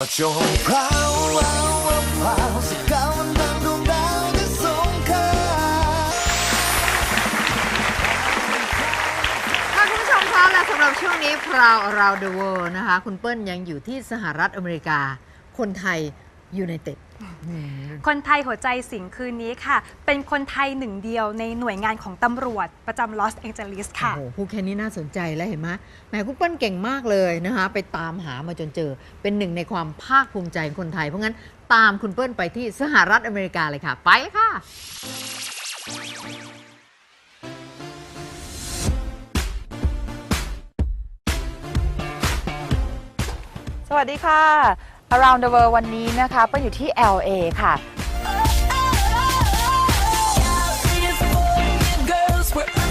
จงพราวพราวพราวสกาวนดังดวงดาวที่สงคราค่ะคุณผู้ชมคะและสำหรับช่วงนี้พราว around the world นะคะ คุณเปิ้ลยังอยู่ที่สหรัฐอเมริกา คนไทย ยูไนเต็ดคนไทยหัวใจสิงคืนนี้ค่ะ เป็นคนไทยหนึ่งเดียวในหน่วยงานของตำรวจประจำลอสแองเจลิสค่ะ โอ้โหพูดแค่นี้น่าสนใจแล้วเห็นไหมแหมคุณเปิ้ลเก่งมากเลยนะคะ ไปตามหามาจนเจอ เป็นหนึ่งในความภาคภูมิใจของคนไทย เพราะงั้นตามคุณเปิ้ลไปที่สหรัฐอเมริกาเลยค่ะ ไปเลยค่ะสวัสดีค่ะ Around the World วันนี้นะคะเปิ้ลอยู่ที่ LA ค่ะ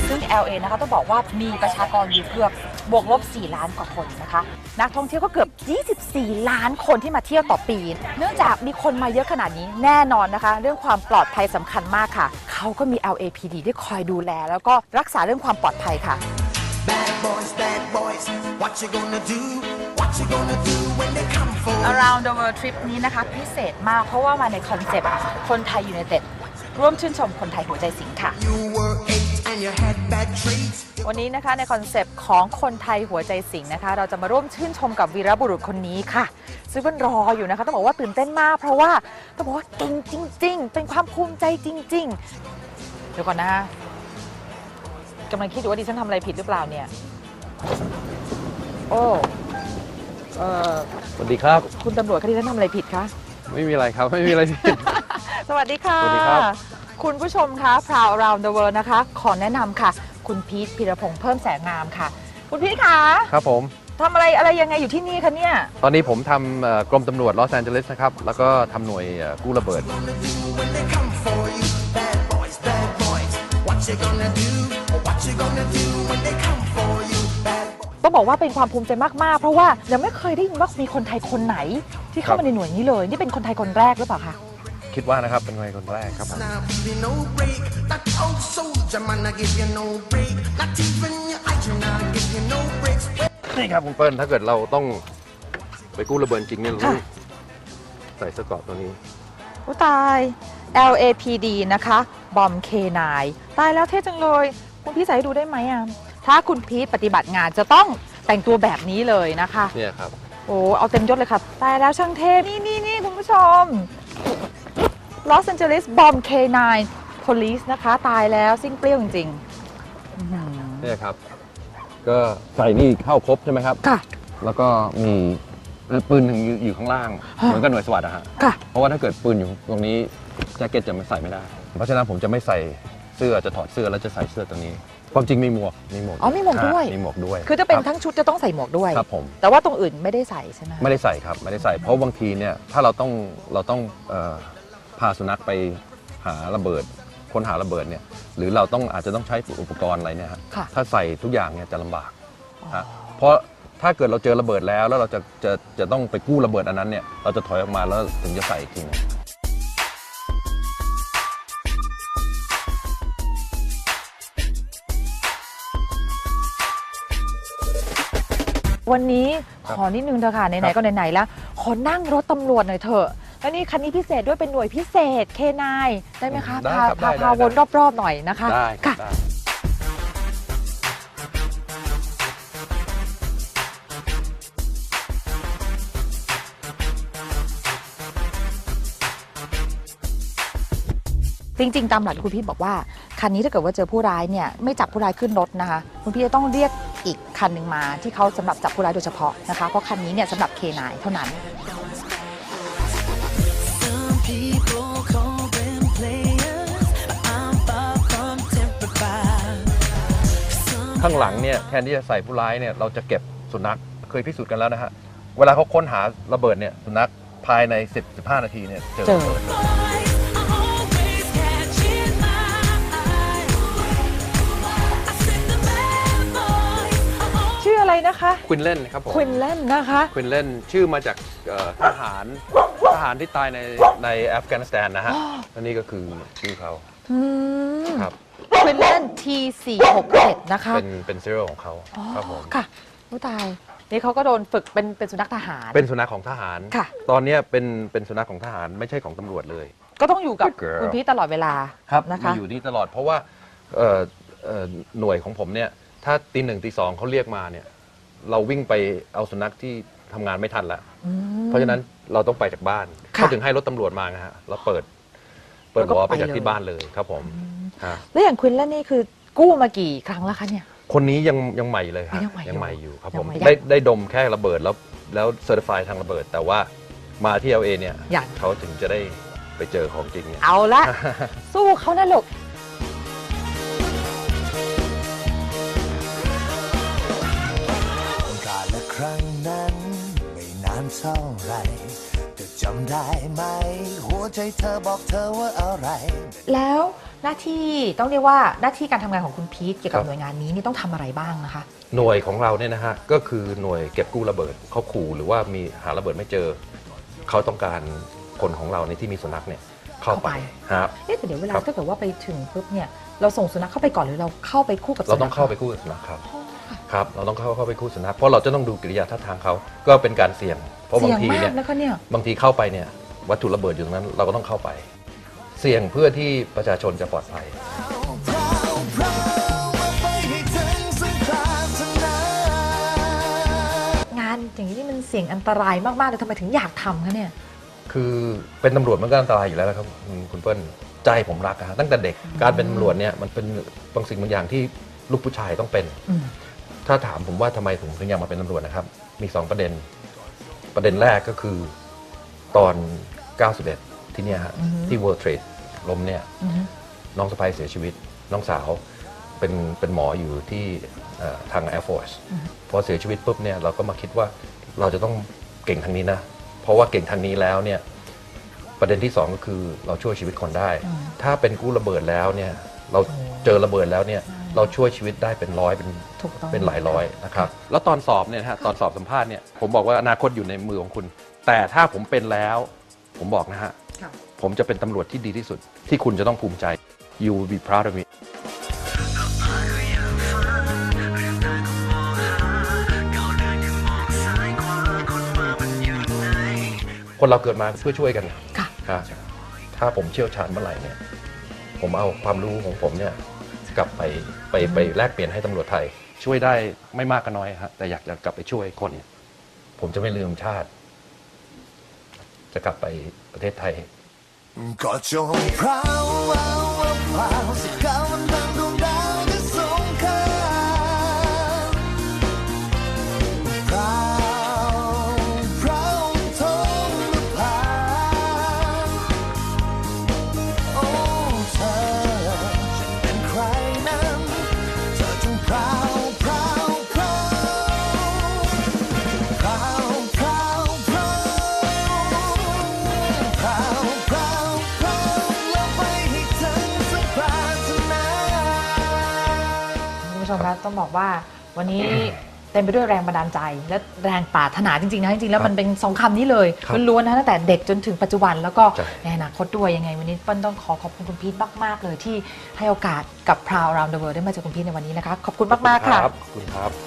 ซึ่ง LA นะคะต้องบอกว่ามีประชากรอยู่เกือบบวกลบ 4 ล้านกว่าคนนะคะ นักท่องเที่ยวก็เกือบ 24 ล้านคนที่มาเที่ยวต่อปี เนื่องจากมีคนมาเยอะขนาดนี้แน่นอนนะคะ เรื่องความปลอดภัยสำคัญมากค่ะ เขาก็มี LAPD ที่คอยดูแล แล้วก็รักษาเรื่องความปลอดภัยค่ะ boys bad boys what you gonna do what you gonna do when they come for you Around the World Trip นี้นะคะ พิเศษมากเพราะว่ามาในคอนเซปต์คนไทยยู i นเต็ดร่วมชื่นชมคนไทยหัวใจสิงค่ะ you were eight and you had bad traits วันนี้นะคะในคอนเซปต์ของคนไทยหัวใจสิงนะคะ เราจะมาร่วมชื่นชมกับวีรบุรุษคนนี้ค่ะ ซึ่งมันรออยู่นะคะ ต้องบอกว่าตื่นเต้นมาก เพราะว่าต้องบอกว่าเก่งจริง ๆ เป็นความภูมิใจจริง ๆ เดี๋ยวก่อนนะ กำลังคิดอยู่ว่าดิฉันทำอะไรผิดหรือเปล่าเนี่ย โอ้เออสวัสดีครับ คุณตำรวจคดีฉันทำอะไรผิดคะ ไม่มีอะไรครับ ไม่มีอะไรผิด สวัสดีค่ะ สวัสดีครับ คุณผู้ชมคะ Proud Around the World นะคะ ขอแนะนำค่ะ คุณพีทพีรพงษ์เพิ่มแสงงามค่ะ คุณพีทคะครับผม ทำอะไรอะไรยังไงอยู่ที่นี่คะเนี่ย ตอนนี้ผมทำเอ่อกรมตำรวจลอสแอนเจลิสนะครับ แล้วก็ทำหน่วยเอ่อกู้ระเบิด when they come for you bad boys bad boys what you gonna do what you gonna do when they come for you bad boys ต้องบอกว่าเป็นความภูมิใจมาก ๆ เพราะว่ายังไม่เคยได้ยินว่ามีคนไทยคนไหน ที่เข้าครัมาบในหน่วยนี้เลย นี่เป็นคนไทยคนแรกหรือเปล่าคะ คิดว่านะครับ เป็นวัยคนแรกครับผม now baby no break that old soldier man I give you no break not even your eyes you now give you no breaks นี่ครับคุณเปิ้ลถ้าเกิดเราต้องไปกู้ระเบิดจริงเนี่ยเราต้องค่ะ ใส่เสื้อเกราะตัวนี้ อุยตาย LAPD นะคะ บอม K9 ตายแล้วเท่จังเลย คุณพี่ใส่ให้ดูได้ไหมอะถ้าคุณพีทปฏิบัติงานจะต้องแต่งตัวแบบนี้เลยนะคะ เนี่ยครับ โอ้เอาเต็มยศเลยค่ะตายแล้วช่างเทพนี่นี่นี่คุณผู้ชม Los Angeles Bomb K9 Police นะคะ ตายแล้วซิ่งเปรี้ยวจริงๆอื้อหือ เนี่ยครับ ก็ใส่นี่เข้าครบใช่ไหมครับ ค่ะ แล้วก็มีปืนหนึ่งอยู่อยู่ข้างล่าง ฮะ เหมือนกับหน่วยสวัสดิ์อะฮะ ค่ะ เพราะว่าถ้าเกิดปืนอยู่ตรงนี้แจ็คเก็ตจะไม่ใส่ไม่ได้ เพราะฉะนั้นผมจะไม่ใส่ เสื้อจะถอดเสื้อแล้วจะใส่เสื้อตัวนี้ ความจริงมีหมวกมีหมวกอ๋อมีหมวกด้วย มีหมวกด้วยคือจะเป็นรับทั้งชุดจะต้องใส่หมวกด้วย ครับผม แต่ว่าตรงอื่นไม่ได้ใส่ใช่ไหมไม่ได้ใส่ครับไม่ได้ใส่เพราะบางทีเนี่ยถ้าเราต้องเราต้องเอ่อพาสุนัขไปหาระเบิดค้นหาระเบิดเนี่ยหรือเราต้องอาจจะต้องใช้อุปกรณ์อะไรเนี่ยฮะค่ะถ้าใส่ทุกอย่างเนี่ยจะลำบาก ฮะเพราะถ้าเกิดเราเจอระเบิดแล้วแล้วเราจะจะจะต้องไปกู้ระเบิดอันนั้นเนี่ยเราจะถอยออกมาแล้วถึงจะใส่อีกทีหนึง วันนี้ครับขอนิดนึงเถอะค่ะไหนครับๆก็ไหนๆแล้ว ขอนั่งรถตำรวจหน่อยเถอะแล้วนี่คันนี้พิเศษด้วยเป็นหน่วยพิเศษ K9 ได้ไหมคะได้พาครับพาได้พาได้วนรอบๆหน่อยนะคะได้ครัค่ะบได้จริงๆ ตามหลักคุณพี่บอกว่า คันนี้ถ้าเกิดว่าเจอผู้ร้ายเนี่ยไม่จับผู้ร้ายขึ้นรถนะคะ คุณพี่จะต้องเรียก อีกคันหนึ่งมาที่เขาสำหรับจับผู้ร้ายโดยเฉพาะนะคะเพราะคันนี้เนี่ยสำหรับ K9 เท่านั้น Some people call them players, but I'm far from terrified. ข้างหลังเนี่ยแทนที่จะใส่ผู้ร้ายเนี่ยเราจะเก็บสุนัขเคยพิสูจน์กันแล้วนะฮะเวลาเขาค้นหาระเบิดเนี่ยสุนัขภายใน 10-15 นาทีเนี่ยเจอ นะคะควินเล่นครับผมควินเล่นนะคะควินเล่นชื่อมาจากเอ่อทหารทหารที่ตายในในอัฟกานิสถานนะฮะและนี่ก็คือชื่อเขาอืมครับควินเล่น T467 นะคะ เป็นเป็นซีเรียลของเขาอ๋อครับผมค่ะผู้ตายนี่เขาก็โดนฝึกเป็นเป็นสุนัขทหาร เป็นสุนัขของทหารค่ะ ตอนเนี้ยเป็นเป็นสุนัขของทหารไม่ใช่ของตำรวจเลย ก็ต้องอยู่กับ Good girl คุณพีทตลอดเวลาครับนะคะมาอยู่นี่ตลอดเพราะว่าเอ่อเอ่อหน่วยของผมเนี่ยถ้าตีหนึ่งตีสองเขาเรียกมาเนี่ย เราวิ่งไปเอาสุนัขที่ทำงานไม่ทันแล้ว อืม เพราะฉะนั้นเราต้องไปจากบ้านค่ะเขาถึงให้รถตำรวจมานะฮะแล้วเปิด เปิดแล้วก็วอลไปไปจากเลยที่บ้านเลยครับผมฮะแล้วอย่างควินแล้วนี่คือกู้มากี่ครั้งแล้วคะเนี่ย คนนี้ยังยังใหม่เลยครับยังใหม่อยู่ยังใหม่อยู่ครับยัผงมใหม่ได้ได้ดมแค่ระเบิดแล้วแล้วเซอร์ติฟายทางระเบิด แต่ว่ามาที่ LA เนี่ยอยากเขาถึงจะได้ไปเจอของจริงเนี่ย เอาละ สู้เขานะลูกก เท่าไหรจะจำได้ไหม หัวใจเธอบอกเธอว่าอะไร แล้วหน้าที่ต้องเรียกว่าหน้าที่การทำงานของคุณพีทเกี่ยวกับครับ หน่วยงานนี้นี่ต้องทำอะไรบ้างนะคะ หน่วยของเราเนี่ยนะฮะก็คือหน่วยเก็บกู้ระเบิดเขาขู่หรือว่ามีหาระเบิดไม่เจอเขาต้องการคนของเราในที่มีสุนัขเนี่ยเข้าไปเข้าไป ครับ เอ๊ะแต่เดี๋ยวเวลาครับ ถ้าเกิดว่าไปถึงปุ๊บเนี่ยเราส่งสุนัขเข้าไปก่อนหรือเราเข้าไปคู่กับสุนัเราขต้องเข้าไปคู่กับสุนัขครับ ครับเราต้องเข้าเข้าไปคู่สุนัขเพราะเราจะต้องดูกิริยาท่าทางเขาก็เป็นการเสี่ยง เพราะบางเสี่ยงทีมาเนี่กยนะคะเนี่ยบางทีเข้าไปเนี่ยวัตถุระเบิดอยู่ตรงนั้นเราก็ต้องเข้าไป เสี่ยงเพื่อที่ประชาชนจะปลอดภัยพราวพราวมาไปให้ถึงสังปรารถนางานอย่างนี้นี่มันเสี่ยงอันตรายมากๆเลยทำไมถึงอยากทำคะเนี่ย คือเป็นตำรวจมันก็อันตรายอยู่แล้วนะครับคุณคุณเปิ้ลใจผมรักอะฮะตั้งแต่เด็กการเป็นตำรวจเนี่ยมันเป็นบางสิ่งบางอย่างที่ลูกผู้ชายต้องเป็น อืม ถ้าถามผมว่าทำไมผมถึงอยากมาเป็นตำรวจนะครับ มีสองประเด็น ประเด็นแรกก็คือตอน 91 ที่เนี่ยฮะที่ World Trade ล้มเนี่ยอือฮึน้องสะพ้ายเสียชีวิต น้องสาวเป็นเป็นหมออยู่ที่เอ่อทาง Air Force พอเสียชีวิตปุ๊บเนี่ยเราก็มาคิดว่าเราจะต้องเก่งทางนี้นะ เพราะว่าเก่งทางนี้แล้วเนี่ยประเด็นที่สองก็คือเราช่วยชีวิตคนได้ ถ้าเป็นกู้ระเบิดแล้วเนี่ยเราเจอระเบิดแล้วเนี่ย เราช่วยชีวิตได้เป็นร้อยเป็นถูกต้อง เป็นหลายร้อยนะครับ แล้วตอนสอบเนี่ยนะฮะตอนสอบสัมภาษณ์เนี่ยผมบอกว่าอนาคตอยู่ในมือของคุณ แต่ถ้าผมเป็นแล้ว ผมบอกนะฮะ ค่ะ ผมจะเป็นตำรวจที่ดีที่สุด ที่คุณจะต้องภูมิใจ you will be proud of me คนเราเกิดมาเพื่อช่วยกันค่ะ ครับถ้าผมเชี่ยวชาญเมื่อไหร่เนี่ย ผมเอาความรู้ของผมเนี่ย กลับไปไปไปแลกเปลี่ยนให้ตำรวจไทย ช่วยได้ไม่มากก็น้อยฮะแต่อยากจะกลับไปช่วยคนผมจะไม่ลืมชาติ จะกลับไปประเทศไทย ก็จงพราววาววาวพราวสัก ต้องบอกว่าวันนี้เต็มไปด้วยแรงบันดาลใจ และแรงปรารถนาจริงๆนะจริงๆแล้วมันเป็นสองคำนี้เลยครับล้วนๆนะตั้งแต่เด็กจนถึงปัจจุบันแล้วก็ใช่ในอนาคตด้วยยังไง วันนี้เปิ้ลต้องขอขอบคุณคุณพีทมากๆเลยที่ให้โอกาสกับ Proud Around the World ได้มาเจอคุณพีทในวันนี้นะคะขอบคุณมากๆค่ะขอบคุณครับ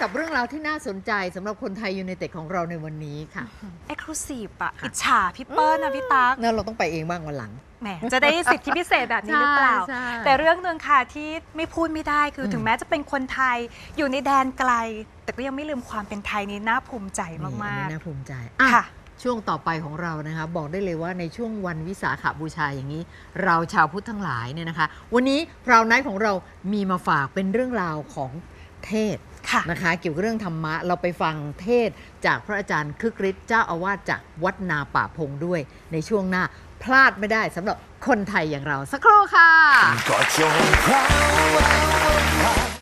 กับเรื่องราวที่น่าสนใจสำหรับคนไทยยูไนเต็ดของเราในวันนี้ค่ะ เอ็กซ์คลูซีฟอะอิจฉาพี่เปิ้ลนะพี่ตั๊กนั่นเราต้องไปเองบ้างวันหลัง แหมจะได้สิทธิพิเศษแบบนี้หรือเปล่า ใช่ใช่ แต่เรื่องหนึ่งค่ะที่ไม่พูดไม่ได้คืออมถึงแม้จะเป็นคนไทยอยู่ในแดนไกล แต่ก็ยังไม่ลืมความเป็นไทยนี่น่าภูมิใจนี่มากอันนี้น่าภูมิใจๆอะค่ะ ช่วงต่อไปของเรานะคะบอกได้เลยว่าในช่วงวันวิสาขบูชาอย่างนี้ เราชาวพุทธทั้งหลายเนี่ยนะคะ วันนี้พราวไนท์ของเรามีมาฝากเป็นเรื่องราวของเทศค่ะนะคะ เกี่ยวกับเรื่องธรรมะ เราไปฟังเทศจากพระอาจารย์คึกฤทธิ์เจ้าอาวาสจากวัดนาป่าพงด้วย ในช่วงหน้าพลาดไม่ได้สำหรับคนไทยอย่างเราสักครู่ค่ะ